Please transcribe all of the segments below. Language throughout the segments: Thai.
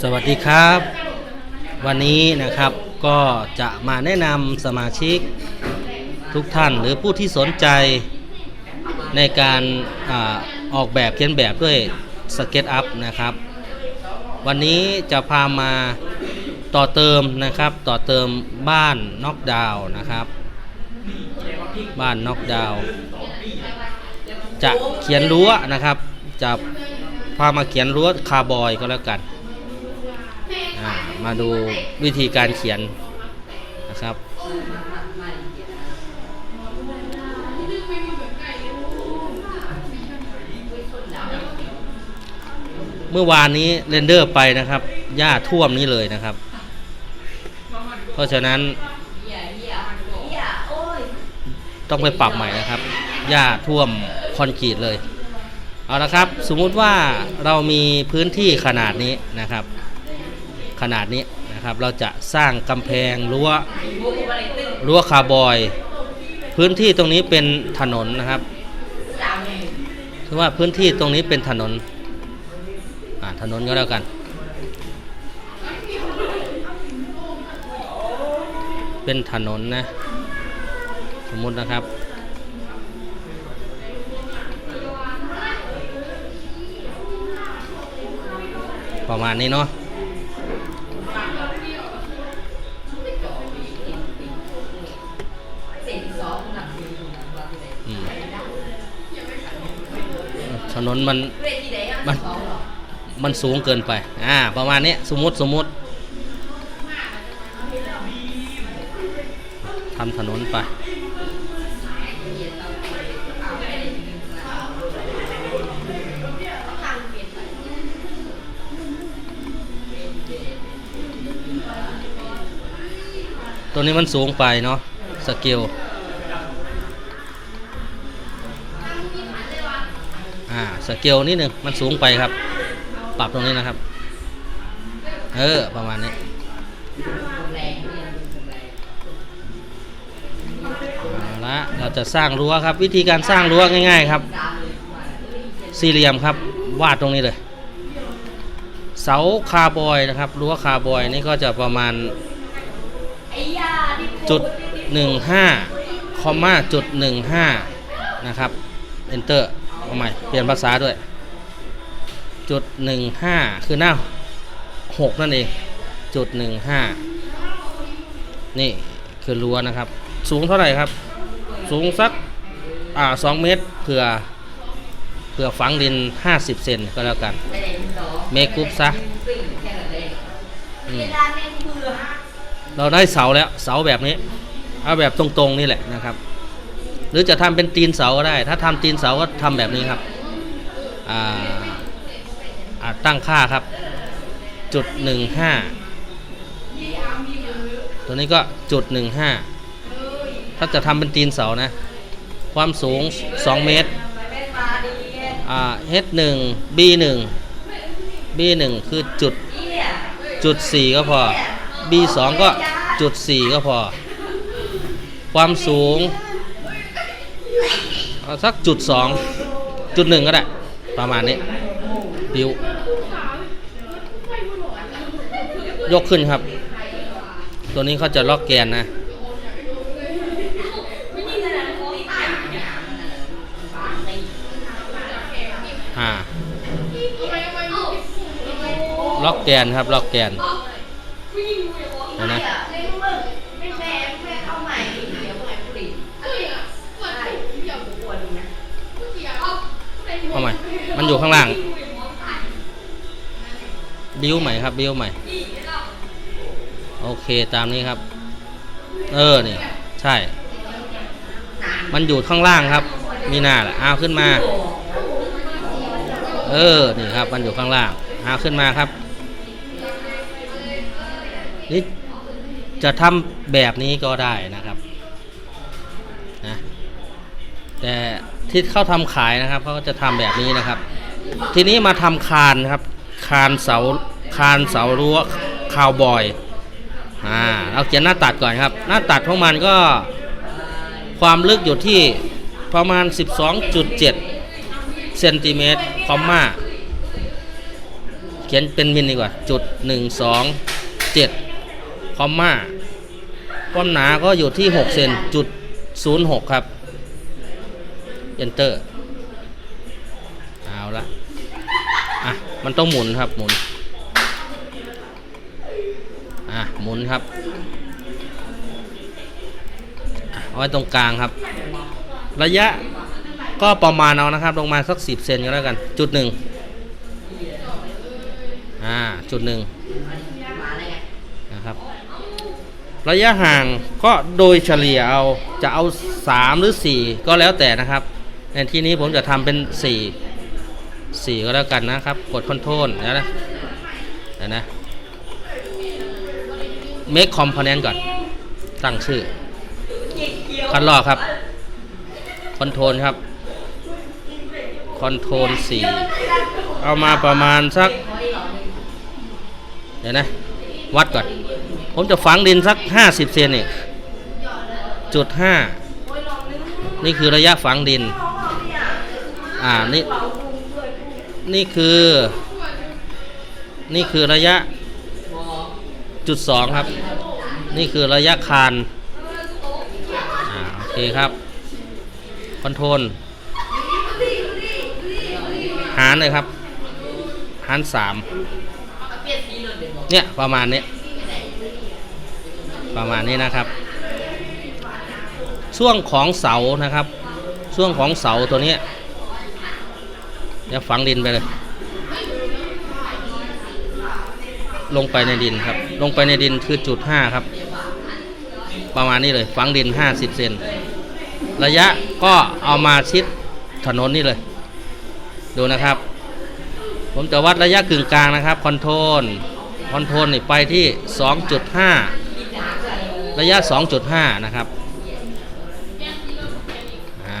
สวัสดีครับ วันนี้นะครับก็จะมาแนะนำสมาชิกทุกท่านหรือผู้ที่สนใจในการอออกแบบเขียนแบบด้วยสเก็ตอัพนะครับ วันนี้จะพามาต่อเติมนะครับต่อเติมบ้านน็อกดาวน์นะครับ บ้านน็อกดาวน์จะเขียนรั้วนะครับจะ พามาเขียนรั้วคาร์บอยก็แล้วกัน มาดูวิธีการเขียนนะครับ เมื่อวานนี้เรนเดอร์ไปนะครับ หญ้าท่วมนี้เลยนะครับ เพราะฉะนั้น ต้องไปปรับใหม่นะครับ หญ้าท่วมคอนกรีตเลย เอาละครับสมมุติว่าเรามีพื้นที่ขนาดนี้นะครับ ขนาดนี้นะครับเราจะสร้างกำแพงรั้วรั้วคาร์บอย พื้นที่ตรงนี้เป็นถนนนะครับถือว่าพื้นที่ตรงนี้เป็นถนนอ่าถนนก็แล้วกัน เป็นถนนนะ สมมุตินะครับ ประมาณนี้เนาะถนนมันมันมันสูงเกินไป อ่า ประมาณนี้สมมติสมมติทำถนนไป ตัวนี้มันสูงไปเนาะสเกลอ่าสเกลนิดหนึ่งมันสูงไปครับ ปรับตรงนี้นะครับ เออ ประมาณนี้เอาละเราจะสร้างรั้วครับ วิธีการสร้างรั้วง่าย ๆครับ สี่เหลี่ยมครับ วาดตรงนี้เลย เสาคาร์บอยนะครับรั้วคาร์บอยนี่ก็จะประมาณ จุดหนึ่งห้าคอมมาจุดหนึ่งห้านะครับ enter เอาใหม่เปลี่ยนภาษาด้วย จุดหนึ่งห้าคือหน้าหกนั่นเองจุดหนึ่งห้านี่คือรั้วนะครับ สูงเท่าไหร่ครับ สูงสักอ่าสองเมตรเผื่อเผื่อฝังดิน50เซนก็แล้วกัน เมกุปซะอืม เราได้เสาแล้วเสาแบบนี้เอาแบบตรงๆนี่แหละนะครับ หรือจะทำเป็นตีนเสาก็ได้ ถ้าทำตีนเสาก็ทำแบบนี้ครับอ่าอาตั้งค่าครับ จุดหนึ่งห้าตัวนี้ก็จุดหนึ่งห้าถ้าจะทำเป็นตีนเสานะ ความสูง 2 เมตรอ่า h 1 b 1 b 1คือจุดจุด4ก็พอ b 2 ก็จุด4ก็พอ ความสูงสักจุด2จุด1ก็ได้ ประมาณนี้บิวยกขึ้นครับ ตัวนี้เขาจะล็อกแกนนะอ่าล็อกแกนครับ ล็อกแกน นไหมเอาใหม่ มันอยู่ข้างล่าง บิ้วใหม่ครับ บิ้วใหม่ โอเคตามนี้ครับ เออนี่ใช่ มันอยู่ข้างล่างครับ มีหน้าแหละเอาขึ้นมา เออ นี่ครับ มันอยู่ข้างล่างเอาขึ้นมาครับ จะทำแบบนี้ก็ได้นะครับนะแต่ที่เขาทำขายนะครับเขาก็จะทำแบบนี้นะครับ ทีนี้มาทำคานครับ คานเสาคานเสารั้วคาวบอยอ่าเราเขียนหน้าตัดก่อนครับ หน้าตัดของมันก็ความลึกอยู่ที่ประมาณ 12.7เซนติเมตรคอมมาเขียนเป็นมิลดีกว่าจุดหนึ่งสองเจ็ด คอมมาความหนาก็อยู่ที่หกเซนจุดศูนย์หกครับ enter เอาละอะ มันต้องหมุนครับหมุน อะ หมุนครับเอาไว้ตรงกลางครับ ระยะก็ประมาณเอานะครับ ลงมาสักสิบเซนก็แล้วกัน จุดหนึ่งอ่า จุดหนึ่ง ระยะห่างก็โดยเฉลี่ยเอาจะเอา 3 หรือ 4 ก็แล้วแต่นะครับ ในที่นี้ผมจะทำเป็น 4 4 ก็แล้วกันนะครับ กดคอนโทรลนะนะเดี๋ยวนะ make component ก่อน ตั้งชื่อ คันลอกครับ คอนโทรลครับ คอนโทรล4 เอามาประมาณสัก เดี๋ยวนะ วัดก่อน ผมจะฝังดินสัก 50 เซนนี่จุดห้านี่คือระยะฝังดิน อ่า นี่ นี่คือ นี่คือระยะจุดสองครับ นี่คือระยะคาน อ่า โอเคครับ คอนโทรล หารเลยครับ หารสามเนี่ย ประมาณนี้ ประมาณนี้นะครับ ช่วงของเสานะครับ ช่วงของเสาตัวนี้เดี๋ยวฝังดินไปเลย ลงไปในดินครับ ลงไปในดินคือจุดห้าครับ ประมาณนี้เลย ฝังดินห้าสิบเซนระยะก็เอามาชิดถนนนี่เลย ดูนะครับ ผมจะวัดระยะกึ่งกลางนะครับ คอนโทรลคอนโทรลนี่ไปที่ 2.5 ระยะ 2.5 นะครับอ่า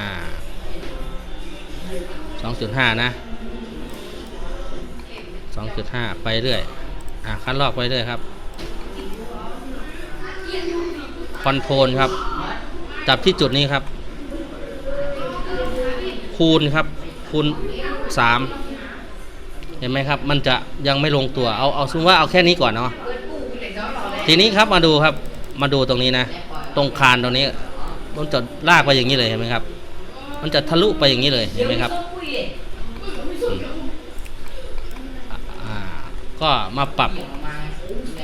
2.5 นะ 2.5 ไปเรื่อย อ่าคัดลอกไปเรื่อยครับ คอนโทรลครับ จับที่จุดนี้ครับ คูณครับ คูณ 3 เห็นไหมครับ มันจะยังไม่ลงตัว เอา เอาซุมว่าเอาแค่นี้ก่อนเนาะ ทีนี้ครับมาดูครับ มาดูตรงนี้นะ ตรงคานตรงนี้มันจะลากไปอย่างนี้เลยเห็นไหมครับ มันจะทะลุไปอย่างนี้เลยเห็นไหมครับก็มาปรับ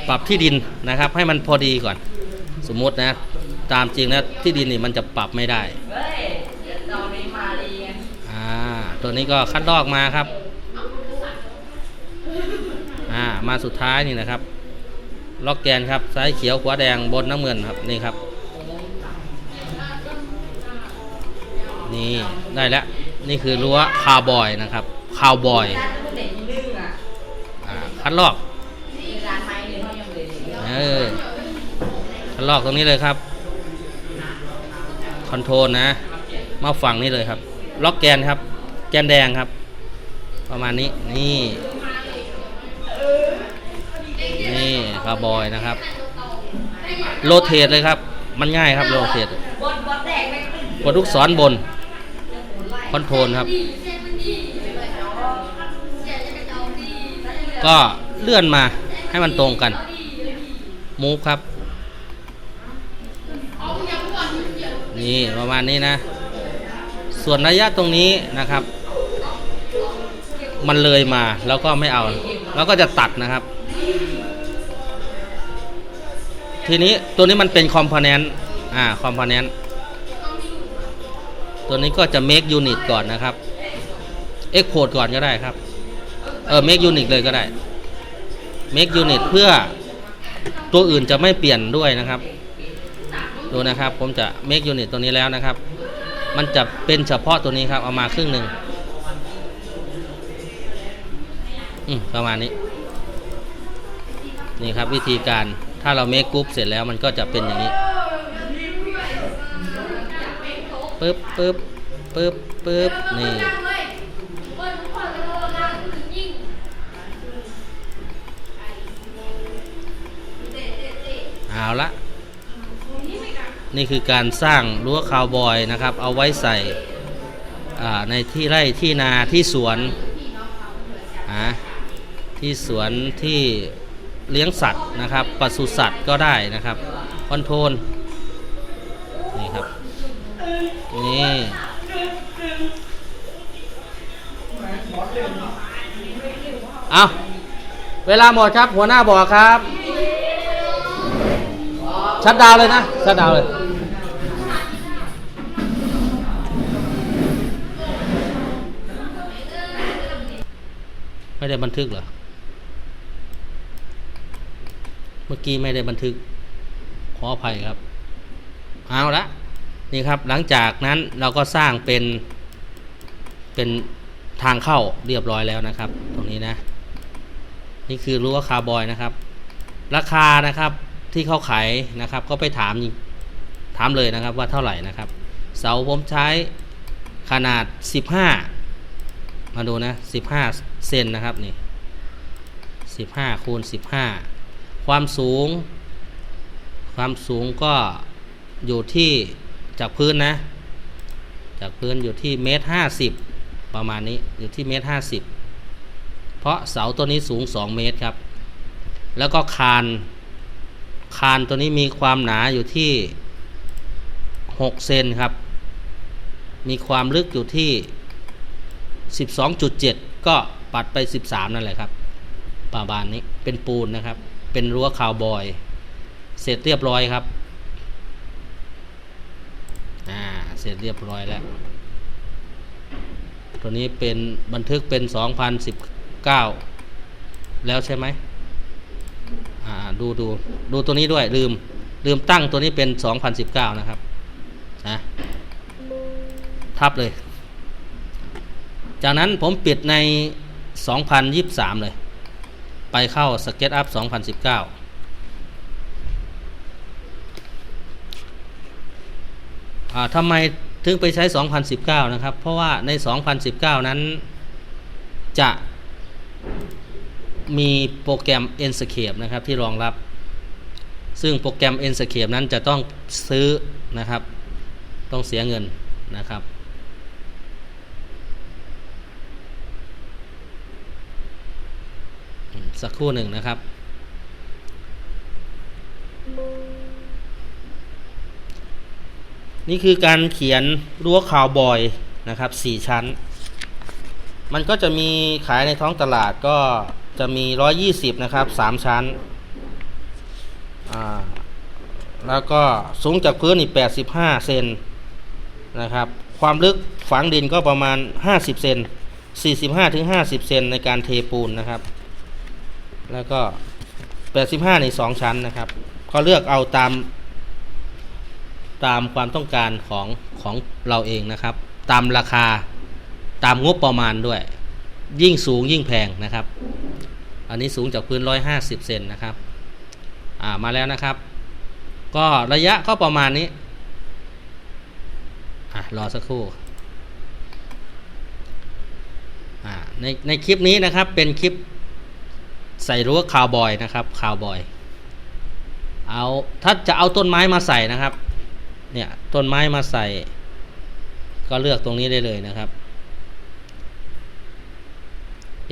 ปรับที่ดินนะครับ ให้มันพอดีก่อน สมมตินะ ตามจริงนะที่ดินนี่มันจะปรับไม่ได้อ่าตัวนี้ก็คัดลอกมาครับ อ่ามาสุดท้ายนี่นะครับ ล็อกแกนครับซ้ายเขียวขวาแดงบนน้ำเงินครับนี่ครับ นี่ได้แล้วนี่คือรั้วคาวบอยนะครับคาวบอยอคัดลอกเออคัดลอกตรงนี้เลยครับคอนโทรลนะ มาฝั่งนี้เลยครับ ล็อกแกนครับ แกนแดงครับ ประมาณนี้นี่ นี่คาร์บอยนะครับ โรเทตเลยครับ มันง่ายครับโรเทตกดลูกศรบน คอนโทรลครับ ก็เลื่อนมาให้มันตรงกัน มูฟครับ นี่ประมาณนี้นะ ส่วนระยะตรงนี้นะครับ มันเลยมาแล้วก็ไม่เอา แล้วก็จะตัดนะครับ ทีนี้ตัวนี้มันเป็นคอมโพเนนต์อ่าคอมโพเนนต์ตัวนี้ก็จะ make unit ก่อนนะครับ export ก่อนก็ได้ครับ เออ make unit เลยก็ได้ make unit เพื่อตัวอื่นจะไม่เปลี่ยนด้วยนะครับ ดูนะครับ ผมจะ make unit ตัวนี้แล้วนะครับ มันจะเป็นเฉพาะตัวนี้ครับ เอามาครึ่งหนึ่งอืมประมาณนี้ นี่ครับวิธีการ ถ้าเราเมคกรุ๊ปเสร็จแล้วมันก็จะเป็นอย่างนี้ปึ๊บปึ๊บปึ๊บปึ๊บนี่เอาละนี่คือการสร้างรั้วคาวบอยนะครับ เอาไว้ใส่ในที่ไร่ที่นาที่สวนที่สวนที่ เลี้ยงสัตว์นะครับปศุสัตว์ก็ได้นะครับคอนโทรลนี่ครับนี่เอาเวลาหมดครับหัวหน้าบอกครับ ชัดดาวเลยนะชัดดาวเลยไม่ได้บันทึกเหรอ เมื่อกี้ไม่ได้บันทึกขออภัยครับ เอาละนี่ครับหลังจากนั้นเราก็สร้างเป็นเป็นทางเข้าเรียบร้อยแล้วนะครับ ตรงนี้นะ นี่คือรั้วคาร์บอยนะครับ ราคานะครับที่เขาขายนะครับ ก็ไปถามถามเลยนะครับว่าเท่าไหร่นะครับ เสาผมใช้ขนาด 15 มาดูนะ 15 เซนนะครับนี่ 15คูณ15 ความสูง ความสูงก็อยู่ที่จากพื้นนะ จากพื้นอยู่ที่เมตรห้าสิบประมาณนี้อยู่ที่เมตรห้าสิบเพราะเสาตัวนี้สูง2เมตรครับ แล้วก็คาน คานตัวนี้มีความหนาอยู่ที่6เซนครับ มีความลึกอยู่ที่12.7ก็ปัดไป13นั่นแหละครับประมาณนี้เป็นปูนนะครับ เป็นรั้วคาวบอย เสร็จเรียบร้อยครับ อ่า เสร็จเรียบร้อยแล้ว ตัวนี้เป็นบันทึกเป็น 2019 แล้วใช่ไหมอ่า ดูดูดูตัวนี้ด้วยลืม ลืมตั้งตัวนี้เป็น 2019 นะครับ นะทับเลย จากนั้นผมปิดใน 2023 เลย ไปเข้า SketchUp 2019อ่าทำไมถึงไปใช้ 2019 นะครับ เพราะว่าใน 2019 นั้นจะมีโปรแกรม Enscape นะครับที่รองรับ ซึ่งโปรแกรม Enscape นั้นจะต้องซื้อนะครับ ต้องเสียเงินนะครับ สักครู่หนึ่งนะครับ นี่คือการเขียนรั้วคาวบอยนะครับสี่ชั้น มันก็จะมีขายในท้องตลาดก็จะมี 120 นะครับ 3 ชั้น แล้วก็สูงจากพื้นนี่85 เซนนะครับ ความลึกฝังดินก็ประมาณ 50 เซน45ถึง50 เซนในการเทปูนนะครับ แล้วก็ 85 ใน 2 ชั้นนะครับ ก็เลือกเอาตาม ตามความต้องการของของเราเองนะครับ ตามราคาตามงบประมาณด้วย ยิ่งสูงยิ่งแพงนะครับ อันนี้สูงจากพื้น 150 เซนนะครับอ่ามาแล้วนะครับ ก็ระยะก็ประมาณนี้อะรอสักครู่อ่าในในคลิปนี้นะครับเป็นคลิป ใส่รั้วคาวบอยนะครับคาวบอย เอาถ้าจะเอาต้นไม้มาใส่นะครับ เนี่ยต้นไม้มาใส่ ก็เลือกตรงนี้ได้เลยนะครับ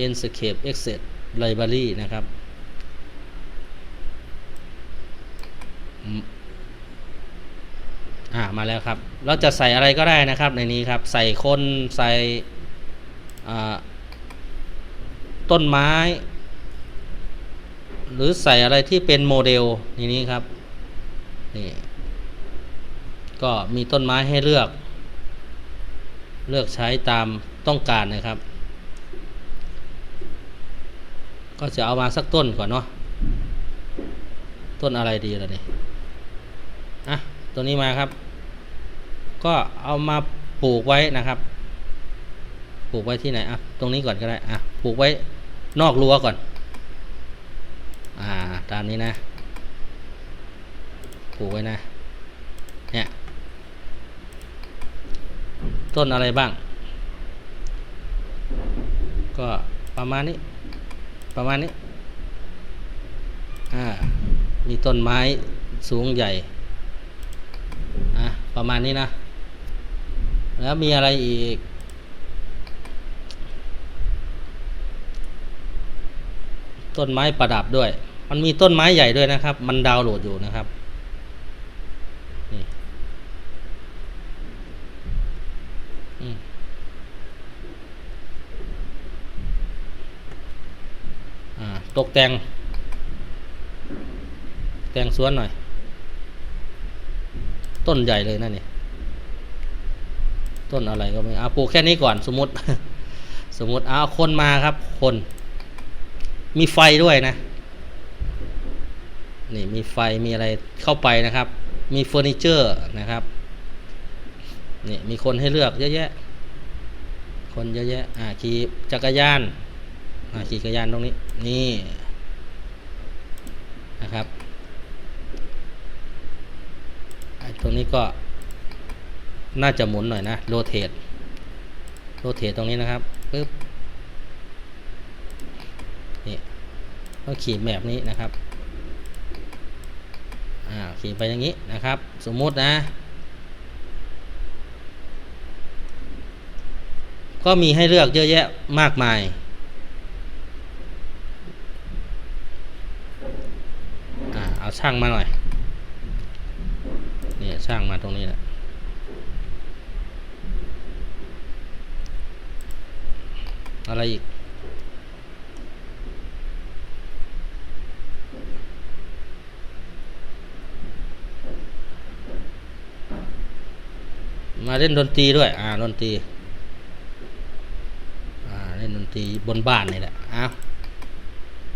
Enscape Exit Library นะครับอ่ามาแล้วครับ เราจะใส่อะไรก็ได้นะครับในนี้ครับ ใส่คนใส่อ่าต้นไม้ หรือใส่อะไรที่เป็นโมเดลในนี้ครับนี่ก็มีต้นไม้ให้เลือก เลือกใช้ตามต้องการนะครับ ก็จะเอามาสักต้นก่อนเนาะต้นอะไรดีล่ะเนี่ยอะตัวนี้มาครับ ก็เอามาปลูกไว้นะครับ ปลูกไว้ที่ไหนอะตรงนี้ก่อนก็ได้อะปลูกไว้นอกรั้วก่อน อ่าตามนี้นะปลูกไว้นะเนี่ยต้นอะไรบ้าง ก็ประมาณนี้ประมาณนี้อ่ามีต้นไม้สูงใหญ่อะประมาณนี้นะ แล้วมีอะไรอีกต้นไม้ประดับด้วย มันมีต้นไม้ใหญ่ด้วยนะครับ มันดาวน์โหลดอยู่นะครับนี่ตกแต่ง แต่งสวนหน่อย ต้นใหญ่เลยนั่นนี่ต้นอะไรก็ไม่เอาปลูกแค่นี้ก่อนสมมติ สมมติเอาคนมาครับ คน มีไฟด้วยนะ นี่มีไฟมีอะไรเข้าไปนะครับ มีเฟอร์นิเจอร์นะครับนี่มีคนให้เลือกเยอะแยะ คนเยอะแยะอ่าขี่จักรยานอ่าขี่จักรยานตรงนี้นี่นะครับไอ้ตรงนี้ก็น่าจะหมุนหน่อยนะโรเทตโรเทตตรงนี้นะครับปึ๊บนี่ต้องขีดแบบนี้นะครับ อ่าขีดไปอย่างนี้นะครับ สมมุตินะ ก็มีให้เลือกเยอะแยะมากมาย อ่าเอาช่างมาหน่อย เนี่ยช่างมาตรงนี้แหละอะไรอีก มาเล่นดนตรีด้วย อ่าดนตรี อ่าเล่นดนตรีบนบ้านนี่แหละอ้าว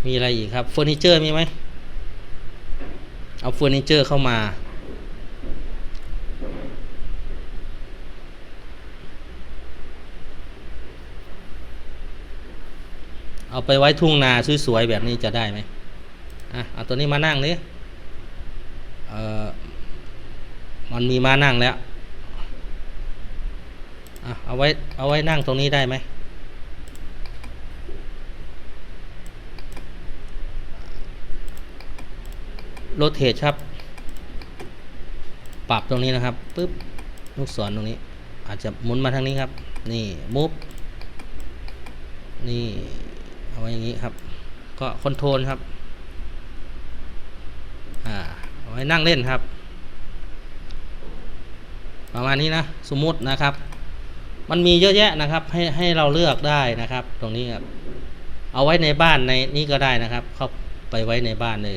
มีอะไรอีกครับเฟอร์นิเจอร์มีไหมเอาเฟอร์นิเจอร์เข้ามาเอาไปไว้ทุ่งนาสวยๆแบบนี้จะได้ไหมอะเอาตัวนี้มานั่งดิเอ่อมันมีมานั่งแล้วอะ เอาไว้เอาไว้นั่งตรงนี้ได้ไหมโรเทตครับ ปรับตรงนี้นะครับปึ๊บลูกศรตรงนี้ อาจจะหมุนมาทางนี้ครับ นี่มุฟนี่เอาไว้อย่างนี้ครับ ก็คอนโทรลครับอ่าเอาไว้นั่งเล่นครับ ประมาณนี้นะ สมมุตินะครับ มันมีเยอะแยะนะครับ ให้ให้เราเลือกได้นะครับ ตรงนี้ครับเอาไว้ในบ้านในนี้ก็ได้นะครับ เข้าไปไว้ในบ้านเลย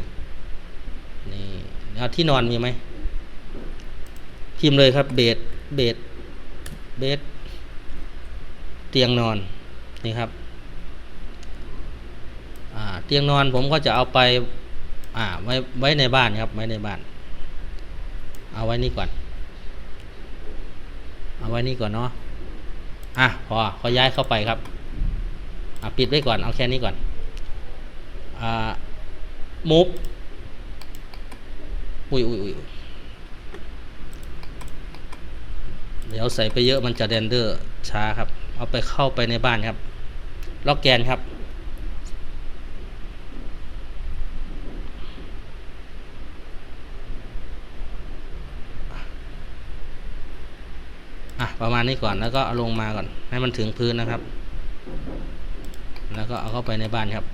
นี่เอาที่นอนมีไหมพิมพ์เลยครับ เบดเบดเบดเตียงนอนนี่ครับเตียงนอนผมก็จะเอาไปอ่าไว้ไว้ในบ้านครับ ไว้ในบ้าน เอาไว้นี่ก่อน เอาไว้นี่ก่อนเนาะ อะพอขอย้ายเข้าไปครับอะปิดไว้ก่อนเอาแค่นี้ก่อนอ่ามุฟอุ้ยอุ้ยอุ้ยเดี๋ยวใส่ไปเยอะมันจะเรนเดอร์ช้าครับ เอาไปเข้าไปในบ้านครับ ล็อกแกนครับ อะประมาณนี้ก่อนแล้วก็ลงมาก่อน ให้มันถึงพื้นนะครับ แล้วก็เอาเข้าไปในบ้านครับ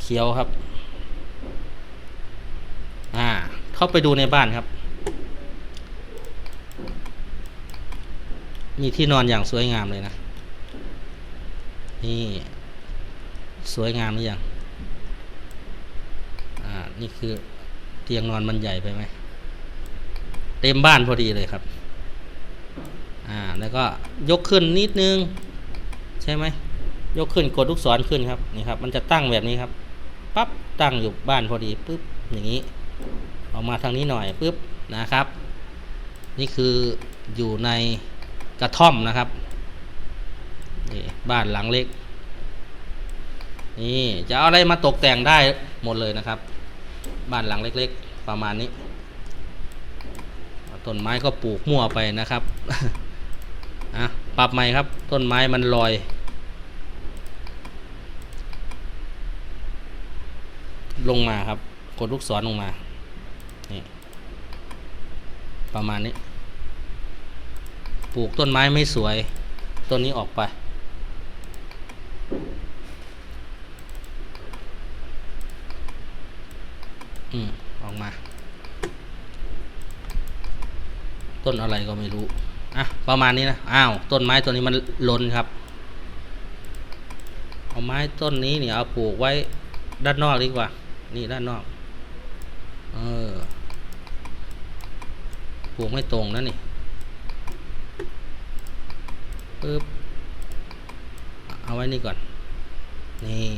เคี้ยวครับ อ่า เข้าไปดูในบ้านครับ มีที่นอนอย่างสวยงามเลยนะ นี่ สวยงามหรือยังอ่า นี่คือเตียงนอนมันใหญ่ไปไหมเต็มบ้านพอดีเลยครับ อ่าแล้วก็ยกขึ้นนิดนึง ใช่ไหมยกขึ้นกดลูกศรขึ้นครับนี่ครับ มันจะตั้งแบบนี้ครับปั๊บตั้งอยู่บ้านพอดีปุ๊บอย่างนี้ ออกมาทางนี้หน่อยปุ๊บนะครับ นี่คืออยู่ในกระท่อมนะครับนี่บ้านหลังเล็ก นี่จะเอาอะไรมาตกแต่งได้หมดเลยนะครับ บ้านหลังเล็ก ๆ ประมาณนี้ต้นไม้ก็ปลูกมั่วไปนะครับ อะปรับใหม่ครับ ต้นไม้มันลอย ลงมาครับ กดลูกศรลงมา นี่ ประมาณนี้ ปลูกต้นไม้ไม่สวย ต้นนี้ออกไป อืม ออกมา ต้นอะไรก็ไม่รู้ อะประมาณนี้นะอ้าวต้นไม้ตัวนี้มันหล่นครับ เอาไม้ต้นนี้เนี่ยเอาปลูกไว้ด้านนอกดีกว่า นี่ด้านนอกเออปลูกไม่ตรงนะนี่ปึ๊บเอาไว้นี่ก่อนนี่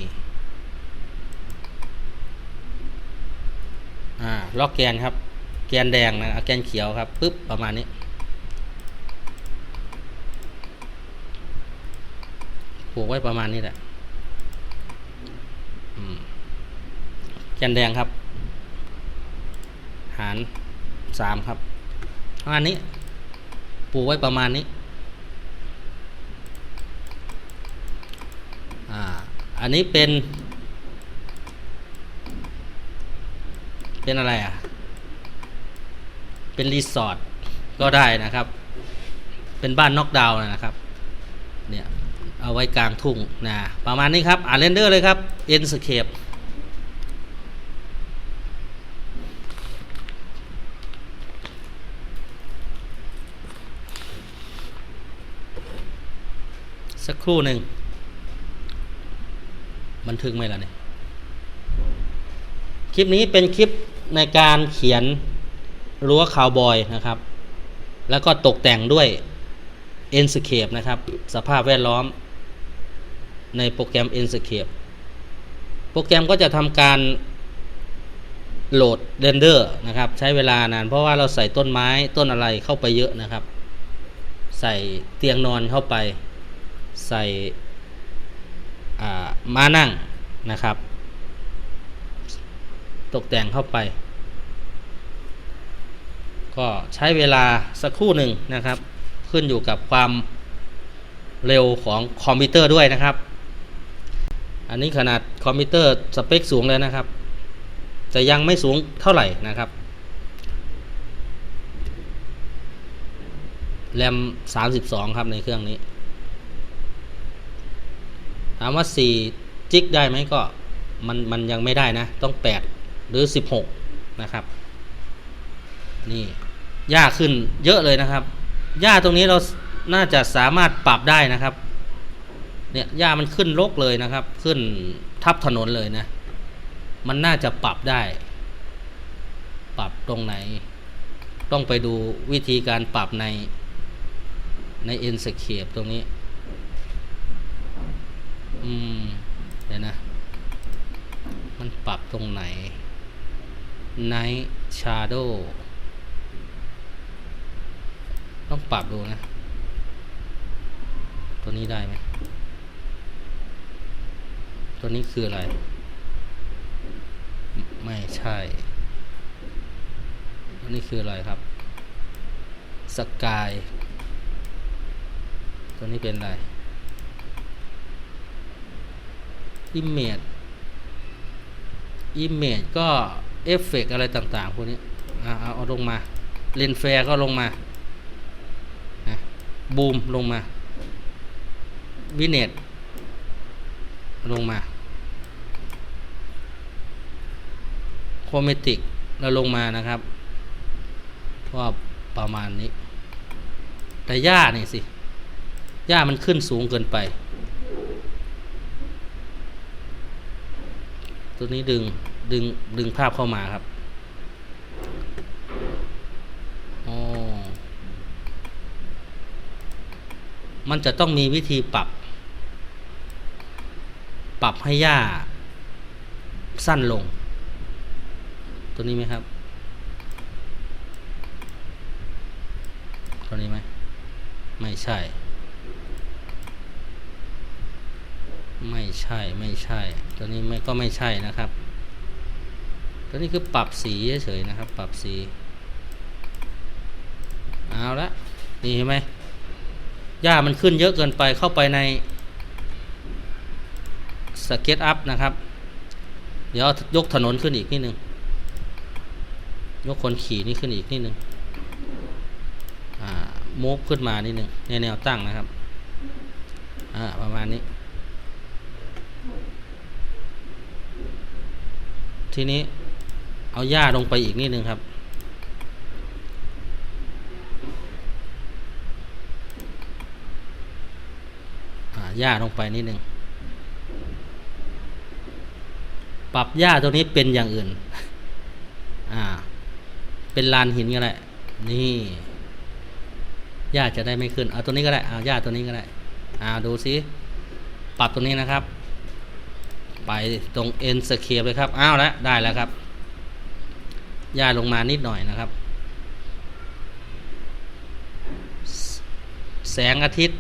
อ่าล็อกแกนครับ แกนแดงนะแกนเขียวครับปึ๊บประมาณนี้ ปลูกไว้ประมาณนี้แหละอืมแกนแดงครับ หารสามครับประมาณนี้ปลูกไว้ประมาณนี้ อ่า อันนี้เป็น เป็นอะไรอะ เป็นรีสอร์ทก็ได้นะครับ เป็นบ้านนอกดาวน์นะครับ เนี่ย เอาไว้กลางทุ่งนะประมาณนี้ครับ อ่านเรนเดอร์เลยครับ e n s c a p e สักครู่หนึ่งบันทึกไหมล่ะเนี่ยคลิปนี้เป็นคลิปในการเขียนรั้วคาวบอยนะครับ แล้วก็ตกแต่งด้วย e n s c a p e นะครับ สภาพแวดล้อม ในโปรแกรม e n s c a p e โปรแกรมก็จะทำการโหลดเรนเดอร์นะครับ ใช้เวลานานเพราะว่าเราใส่ต้นไม้ต้นอะไรเข้าไปเยอะนะครับ ใส่เตียงนอนเข้าไป ใส่ม้านั่งนะครับ ตกแต่งเข้าไป ก็ใช้เวลาสักครู่หนึ่งนะครับ ขึ้นอยู่กับความเร็วของคอมพิวเตอร์ด้วยนะครับ อันนี้ขนาดคอมพิวเตอร์สเปคสูงเลยนะครับ แต่ยังไม่สูงเท่าไหร่นะครับแรม32 ครับในเครื่องนี้ ถามว่า 4 จิกได้ไหมก็มันมันยังไม่ได้นะ ต้อง 8 หรือ 16 นะครับ นี่ยากขึ้นเยอะเลยนะครับหญ้าตรงนี้เราน่าจะสามารถปรับได้นะครับ เนี่ยหญ้ามันขึ้นรกเลยนะครับ ขึ้นทับถนนเลยนะ มันน่าจะปรับได้ ปรับตรงไหน ต้องไปดูวิธีการปรับในใน e n s c a p e ตรงนี้ อืมเดี๋ยวนะ มันปรับตรงไหน Night Shadow ต้องปรับดูนะ ตัวนี้ได้ไหม ตัวนี้คืออะไร ไม่ใช่อันนี้คืออะไรครับ สกาย ตัวนี้เป็นอะไรอิมเมจอิมเมจก็เอฟเฟกอะไรต่างๆพวกนี้เอาเอาลงมา เลนแฟร์ก็ลงมาบูมลงมาวินเนต ลงมาโคเมติกเราลงมานะครับว่าประมาณนี้ แต่หญ้านี่สิหญ้ามันขึ้นสูงเกินไป ตัวนี้ดึงดึงดึงภาพเข้ามาครับอ๋อมันจะต้องมีวิธีปรับ ปรับให้หญ้าสั้นลง ตัวนี้ไหมครับ ตัวนี้ไหมไม่ใช่ ไม่ใช่ไม่ใช่ ตัวนี้ไม่ก็ไม่ใช่นะครับ ตัวนี้คือปรับสีเฉยๆนะครับ ปรับสีเอาละนี่เห็นไหมหญ้ามันขึ้นเยอะเกินไปเข้าไปใน สเก็ตอัพนะครับ เดี๋ยวยกถนนขึ้นอีกนิดนึง ยกคนขี่นี่ขึ้นอีกนิดนึงอ่ามูฟขึ้นมานิดนึงในแนวตั้งนะครับอ่าประมาณนี้ ทีนี้เอาหญ้าลงไปอีกนิดนึงครับอ่าหญ้าลงไปนิดนึง ปรับหญ้าตัวนี้เป็นอย่างอื่น อ่า เป็นลานหินก็ได้นี่หญ้าจะได้ไม่ขึ้น เอาตัวนี้ก็ได้ เอาหญ้าตัวนี้ก็ได้อ่าดูซิปรับตัวนี้นะครับ ไปตรง N Scape เลยครับ อ้าวแล้วได้แล้วครับหญ้าลงมานิดหน่อยนะครับ แสงอาทิตย์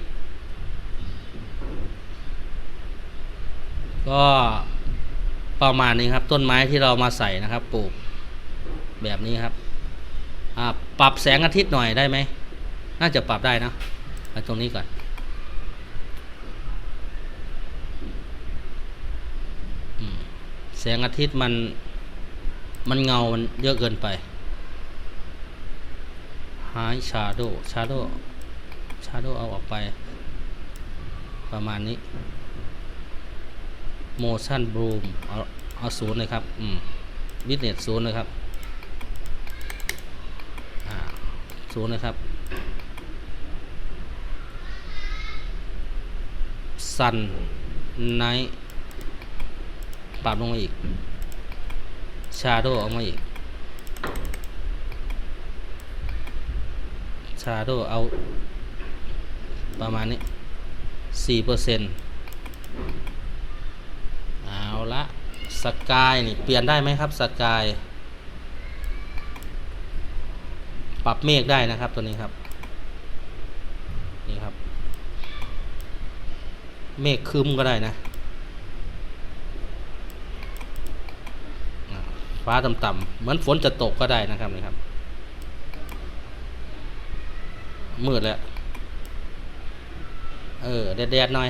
ก็ ประมาณนี้ครับ ต้นไม้ที่เรามาใส่นะครับ ปลูกแบบนี้ครับปรับแสงอาทิตย์หน่อยได้ไหมน่าจะปรับได้นะเอาตรงนี้ก่อนแสงอาทิตย์มันมันเงา มันเยอะเกินไป High Shadow Shadow Shadow เอาออกไป ประมาณนี้ Motion Bloom เอาเอาศูนย์เลยครับอืมบิตเนสศูนย์เลยครับศูนย์นะครับ Sun Night ปรับลงมาอีก Shadow ออกมาอีก Shadow เอาประมาณนี้สี่เปอร์เซ็นต์เอาละ สกายนี่เปลี่ยนได้ไหมครับสกายปรับเมฆได้นะครับตัวนี้ครับนี่ครับ เมฆครึ้มก็ได้นะฟ้าต่ำๆเหมือนฝนจะตกก็ได้นะครับนี่ครับมืดแล้วเออแดดๆหน่อย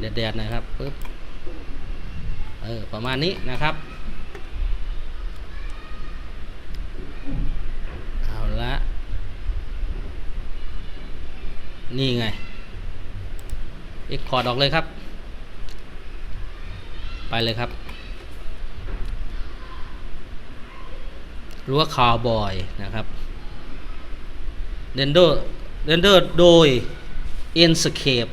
แดดๆหน่อยครับปึ๊บ ออประมาณนี้นะครับเอาละนี่ไงอ็กพอร์ตออกเลยครับ ไปเลยครับรั้วคาวบอยนะครับเรนเดอร์เรนเดอร์โดย Enscape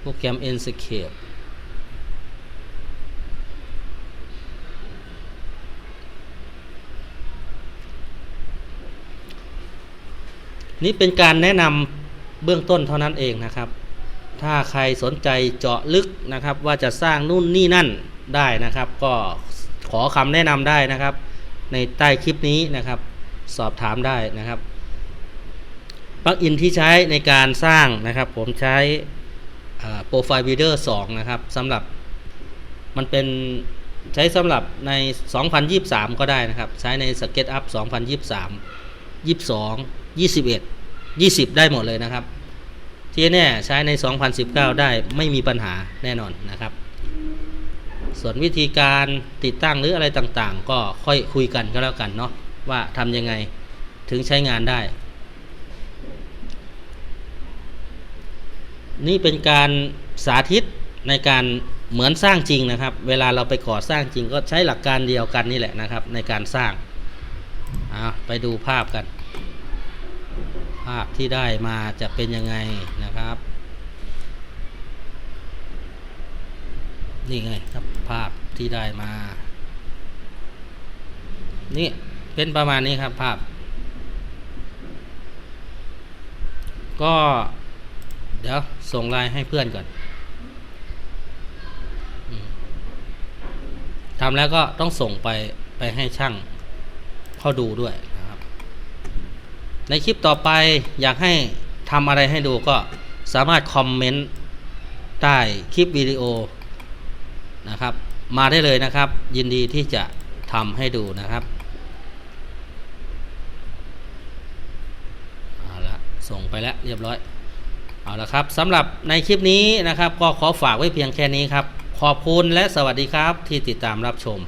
โปรแกรม Enscape นี่เป็นการแนะนำเบื้องต้นเท่านั้นเองนะครับ ถ้าใครสนใจเจาะลึกนะครับว่าจะสร้างนู่นนี่นั่นได้นะครับ ก็ขอคำแนะนำได้นะครับ ในใต้คลิปนี้นะครับ สอบถามได้นะครับปลั๊กอินที่ใช้ในการสร้างนะครับ ผมใช้โปรไฟล์ Builder 2นะครับสำหรับมันเป็นใช้สำหรับใน 2023 ก็ได้นะครับ ใช้ใน SketchUp 2023 22 21 20 ได้หมดเลยนะครับที่แน่ใช้ใน 2019 ได้ไม่มีปัญหาแน่นอนนะครับ ส่วนวิธีการติดตั้งหรืออะไรต่างๆ ก็ค่อยคุยกันก็แล้วกันเนาะว่าทำยังไงถึงใช้งานได้ นี่เป็นการสาธิตในการเหมือนสร้างจริงนะครับ เวลาเราไปก่อสร้างจริงก็ใช้หลักการเดียวกันนี่แหละนะครับ ในการสร้างไปดูภาพกัน ภาพที่ได้มาจะเป็นยังไงนะครับ นี่ไงครับภาพที่ได้มา นี่เป็นประมาณนี้ครับภาพ ก็ เดี๋ยวส่งไลน์ให้เพื่อนก่อนทำแล้วก็ต้องส่งไปไปให้ช่างเขาดูด้วย ในคลิปต่อไปอยากให้ทำอะไรให้ดูก็สามารถคอมเมนต์ใต้คลิปวิดีโอนะครับ มาได้เลยนะครับ ยินดีที่จะทำให้ดูนะครับเอาละส่งไปแล้วเรียบร้อยเอาละครับสำหรับในคลิปนี้นะครับ ก็ขอฝากไว้เพียงแค่นี้ครับ ขอบคุณและสวัสดีครับที่ติดตามรับชม